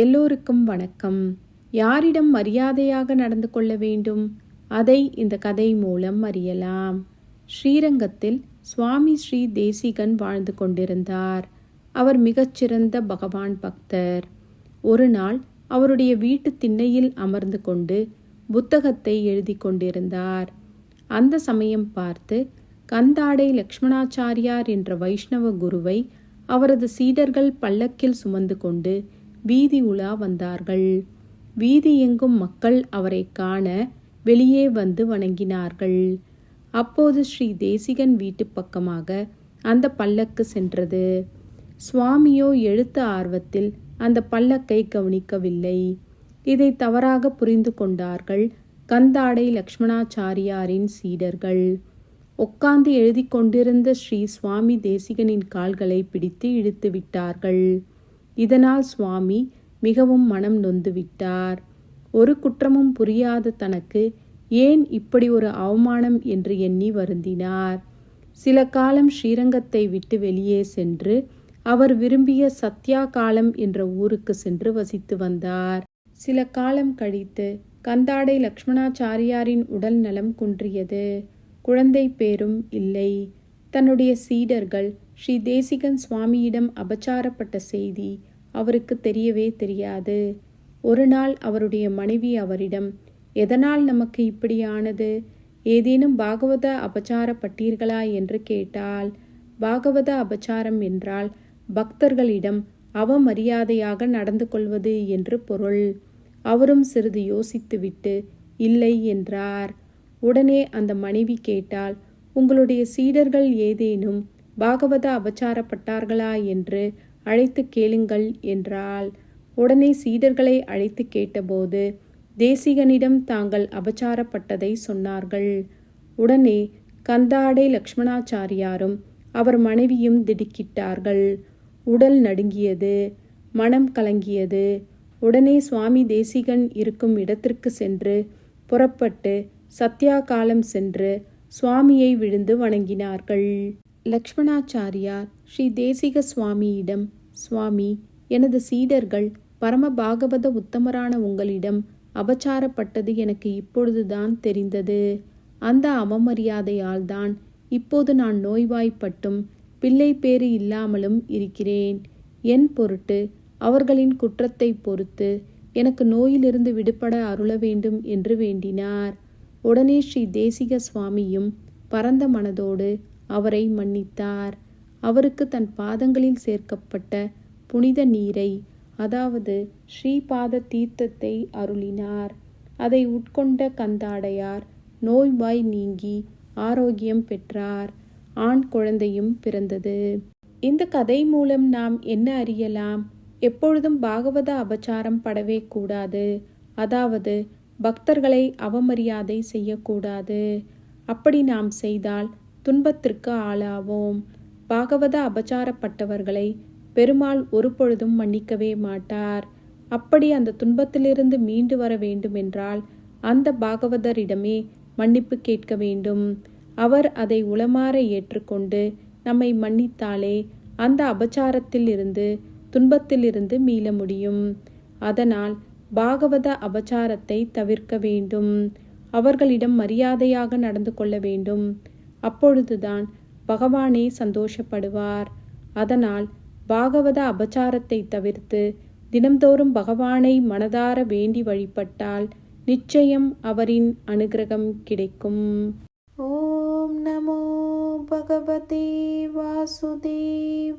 எல்லோருக்கும் வணக்கம். யாரிடம் மரியாதையாக நடந்து கொள்ள வேண்டும்? அதை இந்த கதை மூலம் அறியலாம். ஸ்ரீரங்கத்தில் சுவாமி ஸ்ரீ தேசிகன் வாழ்ந்து கொண்டிருந்தார். அவர் மிகச்சிறந்த பகவான் பக்தர். ஒரு நாள் அவருடைய வீட்டு திண்ணையில் அமர்ந்து கொண்டு புத்தகத்தை எழுதி கொண்டிருந்தார். அந்த சமயம் பார்த்து கந்தாடை லக்ஷ்மணாச்சாரியார் என்ற வைஷ்ணவ குருவை அவரது சீடர்கள் பல்லக்கில் சுமந்து கொண்டு வீதி உலா வந்தார்கள். வீதி எங்கும் மக்கள் அவரை காண வெளியே வந்து வணங்கினார்கள். அப்போது ஸ்ரீ தேசிகன் வீட்டு பக்கமாக அந்த பல்லக்கு சென்றது. சுவாமியோ எழுத்த ஆர்வத்தில் அந்த பல்லக்கை கவனிக்கவில்லை. இதை தவறாக புரிந்து கொண்டார்கள் கந்தாடை லக்ஷ்மணாச்சாரியாரின் சீடர்கள். உட்கார்ந்து எழுதி கொண்டிருந்த ஸ்ரீ சுவாமி தேசிகனின் கால்களை பிடித்து இழுத்து விட்டார்கள். இதனால் சுவாமி மிகவும் மனம் நொந்து விட்டார். ஒரு குற்றமும் புரியாத தனக்கு ஏன் இப்படி ஒரு அவமானம் என்று எண்ணி வருந்தினார். சில காலம் ஸ்ரீரங்கத்தை விட்டு வெளியே சென்று அவர் விரும்பிய சத்யா காலம் என்ற ஊருக்கு சென்று வசித்து வந்தார். சில காலம் கழித்து கந்தாடை லக்ஷ்மணாச்சாரியாரின் உடல் நலம் குன்றியது. குழந்தை பேரும் இல்லை. தன்னுடைய சீடர்கள் ஸ்ரீ தேசிகன் சுவாமியிடம் அபச்சாரப்பட்ட செய்தி அவருக்கு தெரியவே தெரியாது. ஒரு நாள் அவருடைய மனைவி அவரிடம் எதனால் நமக்கு இப்படியானது? ஏதேனும் பாகவத அபச்சாரப்பட்டீர்களா? என்று கேட்டால் பாகவத அபச்சாரம் என்றால் பக்தர்களிடம் அவமரியாதையாக நடந்து கொள்வது என்று பொருள். அவரும் சிறிது யோசித்துவிட்டு இல்லை என்றார். உடனே அந்த மனைவி கேட்டால் உங்களுடைய சீடர்கள் ஏதேனும் பாகவத அபச்சாரப்பட்டார்களா என்று அழைத்து கேளுங்கள் என்றாள். உடனே சீடர்களை அழைத்து கேட்டபோது தேசிகனிடம் தாங்கள் அபச்சாரப்பட்டதை சொன்னார்கள். உடனே கந்தாடை லக்ஷ்மணாச்சாரியாரும் அவர் மனைவியும் திடுக்கிட்டார்கள். உடல் நடுங்கியது மனம் கலங்கியது. உடனே சுவாமி தேசிகன் இருக்கும் இடத்திற்கு சென்று புறப்பட்டு சத்யா காலம் சென்று சுவாமியை விழுந்து வணங்கினார்கள். லக்ஷ்மணாச்சாரியார் ஸ்ரீ தேசிக சுவாமியிடம் சுவாமி எனது சீடர்கள் பரம பாகவத உத்தமரான உங்களிடம் அபச்சாரப்பட்டது எனக்கு இப்பொழுதுதான் தெரிந்தது. அந்த அவமரியாதையால் தான் இப்போது நான் நோய்வாய்ப்பட்டும் பிள்ளை பேறு இல்லாமலும் இருக்கிறேன். என் பொருட்டு அவர்களின் குற்றத்தை பொறுத்து எனக்கு நோயிலிருந்து விடுபட அருள வேண்டும் என்று வேண்டினார். உடனே ஸ்ரீ தேசிக சுவாமியும் பரந்த மனதோடு அவரை மன்னித்தார். அவருக்கு தன் பாதங்களில் சேர்க்கப்பட்ட புனித நீரை அதாவது ஸ்ரீபாத தீர்த்தத்தை அருளினார். அதை உட்கொண்ட கந்தாடையார் நோய்வாய் நீங்கி ஆரோக்கியம் பெற்றார். ஆண் குழந்தையும் பிறந்தது. இந்த கதை மூலம் நாம் என்ன அறியலாம்? எப்பொழுதும் பாகவத அபச்சாரம் படவே கூடாது. அதாவது பக்தர்களை அவமரியாதை செய்யக்கூடாது. அப்படி நாம் செய்தால் துன்பத்திற்கு ஆளாவோம். பாகவத அபச்சாரப்பட்டவர்களை பெருமாள் ஒரு பொழுதும் மன்னிக்கவே மாட்டார். அப்படி அந்த துன்பத்திலிருந்து மீண்டு வர வேண்டுமென்றால் அந்த பாகவதரிடமே மன்னிப்பு கேட்க வேண்டும். அவர் அதை உளமாற ஏற்றுக்கொண்டு நம்மை மன்னித்தாலே அந்த அபச்சாரத்தில் இருந்து துன்பத்திலிருந்து மீள முடியும். அதனால் பாகவத அபச்சாரத்தை தவிர்க்க வேண்டும். அவர்களிடம் மரியாதையாக நடந்து கொள்ள வேண்டும். அப்பொழுதுதான் பகவானே சந்தோஷப்படுவார். அதனால் பாகவத அபச்சாரத்தை தவிர்த்து தினம்தோறும் பகவானை மனதார வேண்டி வழிபட்டால் நிச்சயம் அவரின் அனுகிரகம் கிடைக்கும். ஓம் நமோ பகவதே வாசுதேவாய